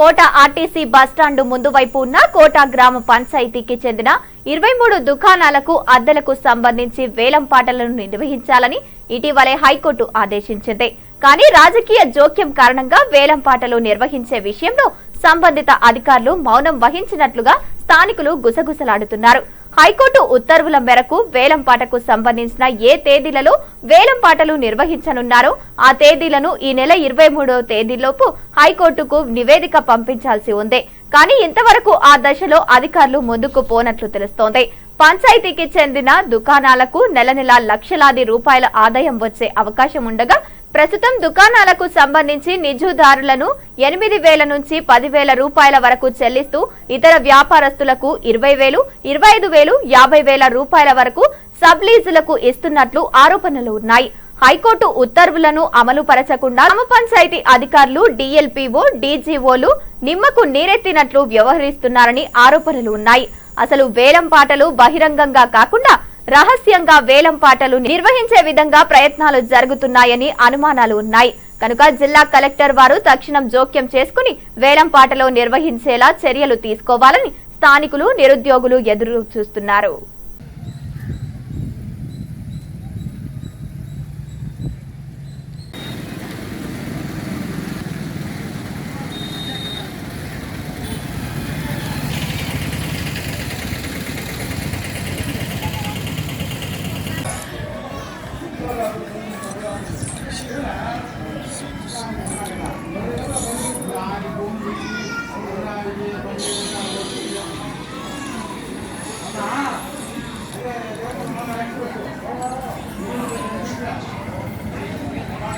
కోట RTC bus stand ముందు వైపు ఉన్న కోట గ్రామ పంచాయతీకి చెందిన ఇరవై మూడు దుకాణాలకు అద్దెలకు సంబంధించి వేలం పాటలను నిర్వహించాలని ఇటీవలే హైకోర్టు ఆదేశించింది. కానీ రాజకీయ జోక్యం కారణంగా వేలం పాటలు నిర్వహించే విషయంలో సంబంధిత అధికారులు మౌనం వహించినట్లుగా స్థానికులు గుసగుసలాడుతున్నారు. హైకోర్టు ఉత్తర్వుల మేరకు వేలంపాటకు సంబంధించిన ఏ తేదీలలో వేలం పాటలు నిర్వహించనున్నారో ఆ తేదీలను ఈ నెల ఇరవై మూడవ తేదీలోపు హైకోర్టుకు నివేదిక పంపించాల్సి ఉంది. కానీ ఇంతవరకు ఆ దశలో అధికారులు ముందుకు పోనట్లు తెలుస్తోంది. పంచాయతీకి చెందిన దుకాణాలకు నెల నెల లక్షలాది రూపాయల ఆదాయం వచ్చే అవకాశం ఉండగా ప్రస్తుతం దుకాణాలకు సంబంధించి నిజుదారులను ఎనిమిది వేల నుంచి పదివేల రూపాయల వరకు చెల్లిస్తూ ఇతర వ్యాపారస్తులకు ఇరవై వేలు ఇరవై ఐదు వేలు యాభై వేల రూపాయల వరకు సబ్లీజులకు ఇస్తున్నట్లు ఆరోపణలు ఉన్నాయి. హైకోర్టు ఉత్తర్వులను అమలు పరచకుండా గ్రామ పంచాయతీ అధికారులు డిఎల్పిఓ డీజీఓలు నిమ్మకు నీరెత్తినట్లు వ్యవహరిస్తున్నారని ఆరోపణలు ఉన్నాయి. అసలు వేలం పాటలు బహిరంగంగా కాకుండా రహస్యంగా వేలం పాటలు నిర్వహించే విధంగా ప్రయత్నాలు జరుగుతున్నాయని అనుమానాలు ఉన్నాయి. కనుక జిల్లా కలెక్టర్ వారు తక్షణం జోక్యం చేసుకుని వేలం పాటలు నిర్వహించేలా చర్యలు తీసుకోవాలని స్థానికులు నిరుద్యోగులు ఎదురు చూస్తున్నారు